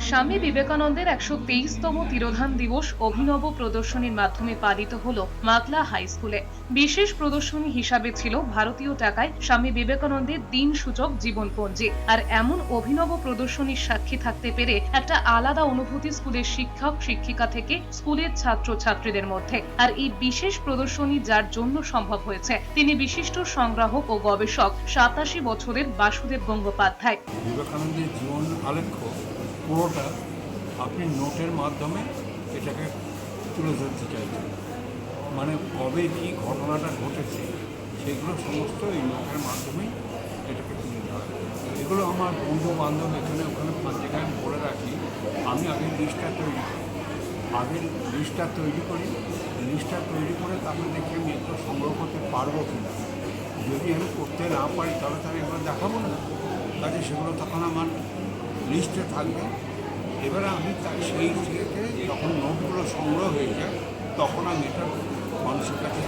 স্বামী বিবেকানন্দের একশো তেইশতম তিরোধান দিবস অভিনব প্রদর্শনীর মাধ্যমে পালিত হল মাতলা হাই স্কুলে। বিশেষ প্রদর্শনী হিসাবে ছিল ভারতীয় টাকায় স্বামী বিবেকানন্দের দিন সূচক জীবনপঞ্জি। আর এমন অভিনব প্রদর্শনীর সাক্ষী থাকতে পেরে একটা আলাদা অনুভূতি স্কুলের শিক্ষক, শিক্ষিকা থেকে স্কুলের ছাত্র ছাত্রীদের মধ্যে। আর এই বিশেষ প্রদর্শনী যার জন্য সম্ভব হয়েছে, তিনি বিশিষ্ট সংগ্রাহক ও গবেষক সাতাশি বছরের বাসুদেব গঙ্গোপাধ্যায়। বিবেকানন্দের জীবন আলেখ্য। পুরোটা আপনি নোটের মাধ্যমে এটাকে তুলে ধরতে চাইছেন। মানে কবে কী ঘটনাটা ঘটেছে, সেগুলো সমস্ত এই নোটের মাধ্যমেই এটাকে তুলে ধরা এগুলো আমার বন্ধু বান্ধব এখানে, ওখানে পাঁচ জায়গায় আমি বলে রাখি, আমি আগে লিস্টটা তৈরি করি। আগের লিস্টটা তৈরি করি। লিস্টটা তৈরি করে তারপরে দেখি আমি একটু সংগ্রহ করতে পারব কি না যদি আমি করতে না পারি, তাহলে তো আমি দেখাবো না। কাজে সেগুলো তখন আমার লিস্টে থাকবে। এবারে আমি সেই থেকে যখন নোটগুলো সংগ্রহ হয়ে যায় তখন আমি এটা মানুষের কাছে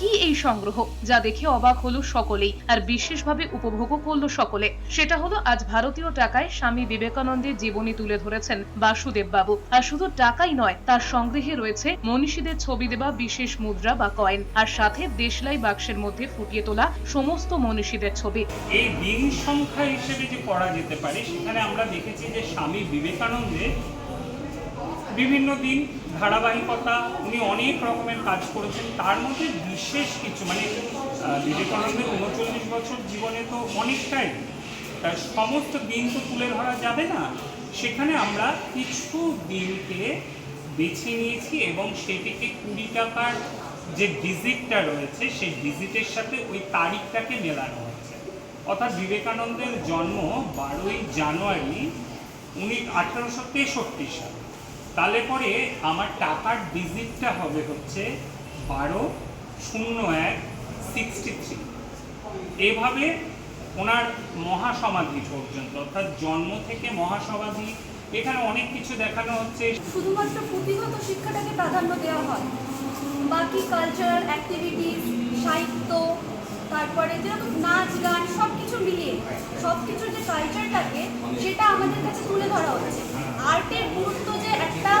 কি এই সংগ্রহ? যা দেখে অবাক হলো সকলেই, আর বিশেষভাবে উপভোগও করল সকলে। সেটা হলো আজ ভারতীয় টাকায় স্বামী বিবেকানন্দের জীবনী তুলে ধরেছেন বাসুদেব বাবু আর শুধু টাকাই নয়, তার সংগ্রহে রয়েছে মনীষীদের ছবি দেওয়া বিশেষ মুদ্রা বা কয়েন। আর সাথে দেশলাই বাক্সের মধ্যে ফুটিয়ে তোলা সমস্ত মনীষীদের ছবি। এই দিন সংখ্যা হিসেবে যে পড়া যেতে পারে, সেখানে আমরা দেখেছি যে স্বামী বিবেকানন্দের বিভিন্ন দিন ধারাবাহিকতা, উনি অনেক রকমের কাজ করেছেন। তার মধ্যে বিশেষ কিছু মানে বিবেকানন্দের উনচল্লিশ বছর জীবনে তো অনেকটাই। তার সমস্ত দিন তো তুলে ধরা যাবে না। সেখানে আমরা কিছু দিনকে বেছে নিয়েছি এবং সেটিকে কুড়ি টাকার যে ডিজিটটা রয়েছে, সেই ডিজিটের সাথে ওই তারিখটাকে মেলানো হচ্ছে অর্থাৎ বিবেকানন্দের জন্ম বারোই জানুয়ারি, উনি আঠারোশো তেষট্টি সাল। তাহলে পরে আমার টাকার ডিজিটটা হবে হচ্ছে বারো শূন্য এক সিক্সটি থ্রি। এভাবে ওনার মহাসমাধি পর্যন্ত, অর্থাৎ জন্ম থেকে মহাসমাধি, এখানে অনেক কিছু দেখানো হচ্ছে। শুধুমাত্র পুঁথিগত শিক্ষাটাকে প্রাধান্য দেওয়া হয়। বাকি কালচারাল অ্যাক্টিভিটিস সাহিত্য, তারপরে যেরকম নাচ, গান সব কিছু মিলিয়ে সব কিছুর যে কালচারটাকে সেটা আমাদের কাছে তুলে ধরা হচ্ছে আর্টের গুরুত্ব যে একটা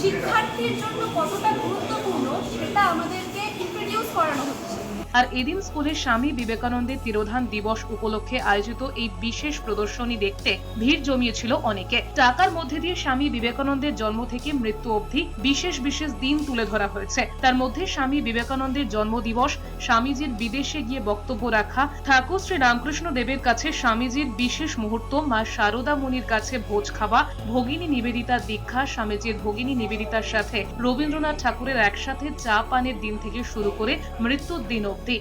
শিক্ষার্থীর জন্য কতটা গুরুত্বপূর্ণ সেটা আমাদেরকে ইন্ট্রোডিউস করানো হচ্ছে। আর এদিন স্কুলের স্বামী বিবেকানন্দের তিরোধান দিবস উপলক্ষে আয়োজিত এই বিশেষ প্রদর্শনী দেখতে ভিড় জমিয়েছিল অনেকে। টাকার মধ্যে দিয়ে স্বামী বিবেকানন্দের জন্ম থেকে মৃত্যু অবধি বিশেষ বিশেষ দিন তুলে ধরা হয়েছে। তার মধ্যে স্বামী বিবেকানন্দের জন্মদিবস, স্বামীজির বিদেশে গিয়ে বক্তব্য রাখা, ঠাকুর শ্রী রামকৃষ্ণ দেবের কাছে স্বামীজির বিশেষ মুহূর্ত, মা শারদা মুনির কাছে ভোজ খাওয়া, ভগিনী নিবেদিতা দীক্ষা, স্বামীজির ভগিনী নিবেদিতার সাথে রবীন্দ্রনাথ ঠাকুরের একসাথে চা পানের দিন থেকে শুরু করে মৃত্যুর দিন অবধি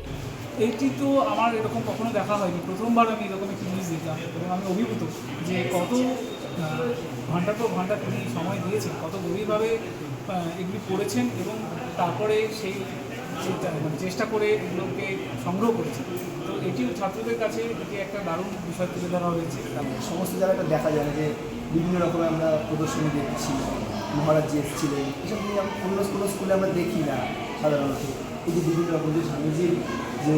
এইটি তো আমার এরকম কখনো দেখা হয়নি। প্রথমবার আমি এরকম একটি জিনিস দেখলাম এবং আমি অভিভূত যে কত আহ, ঘণ্টার পর ঘণ্টা তিনি সময় দিয়েছেন কত গভীরভাবে এগুলি পড়েছেন এবং তারপরে সেই চেষ্টা- মানে করে এগুলোকে সংগ্রহ করেছেন। তো এটিও ছাত্রদের কাছে এটি একটা দারুণ বিষয় তুলে ধরা হয়েছে। সমস্ত জায়গাটা দেখা যায় না যে বিভিন্ন রকমের আমরা প্রদর্শনী দেখছি মহারাজ জি এসেছিলেন এসব নিয়ে আমরা অন্য কোনো স্কুলে আমরা দেখি না সাধারণত। যে বিভিন্ন রকম যে স্বামীজির যে,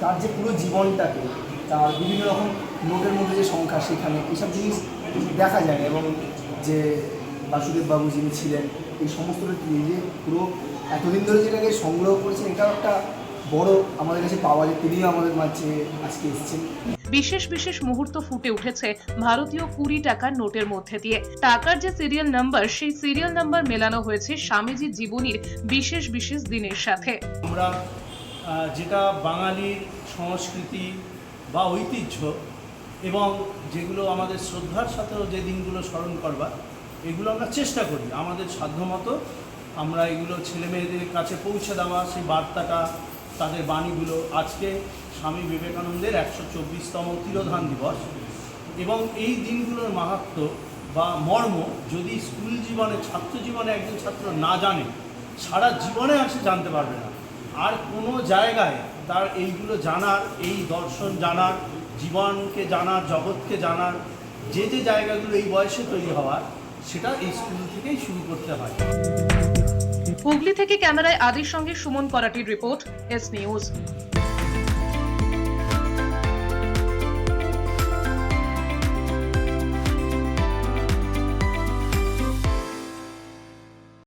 তার যে পুরো জীবনটাকে, তার বিভিন্ন রকম নোটের মধ্যে যে সংখ্যা, সেখানে এসব জিনিস দেখা যায় এবং যে বাসুদেব বাবু যিনি ছিলেন, এই সমস্তটা তিনি যে পুরো এতদিন ধরে যেটাকে সংগ্রহ করেছেন, এটাও একটা বড় আমাদের কাছে পাওয়া যায় তিনিও আমাদের মাঝে আজকে এসেছেন। বিশেষ বিশেষ মুহূর্ত ফুটে উঠেছে ভারতীয় কুড়ি টাকার নোটের মধ্যে দিয়ে। টাকার যে সিরিয়াল নাম্বার সেই সিরিয়াল নাম্বার মেলানো হয়েছে স্বামীজির জীবনীর বিশেষ বিশেষ দিনের সাথে। আমরা যেটা বাঙালির সংস্কৃতি বা ঐতিহ্য এবং যেগুলো আমাদের শ্রদ্ধার সাথেও যে দিনগুলো স্মরণ করবার এগুলো আমরা চেষ্টা করি। আমাদের সাধ্যমতো আমরা এগুলো ছেলে মেয়েদের কাছে পৌঁছে দেওয়া সেই বার্তাটা তাদের বাণীগুলো আজকে স্বামী বিবেকানন্দের একশো চব্বিশতম তিরোধান দিবস। এবং এই দিনগুলোর মাহাত্ম বা মর্ম যদি স্কুল জীবনে, ছাত্র জীবনে একজন ছাত্র না জানে, সারা জীবনে আর সে জানতে পারবে না। আর কোনো জায়গায় তার এইগুলো জানার, এই দর্শন জানার, জীবনকে জানার, জগৎকে জানার, যে যে জায়গাগুলো এই বয়সে তৈরি হওয়ার সেটা এই স্কুল থেকেই শুরু করতে হয়। হুগলি থেকে ক্যামেরায় আদির সঙ্গে সুমন করাটির রিপোর্ট এস নিউজ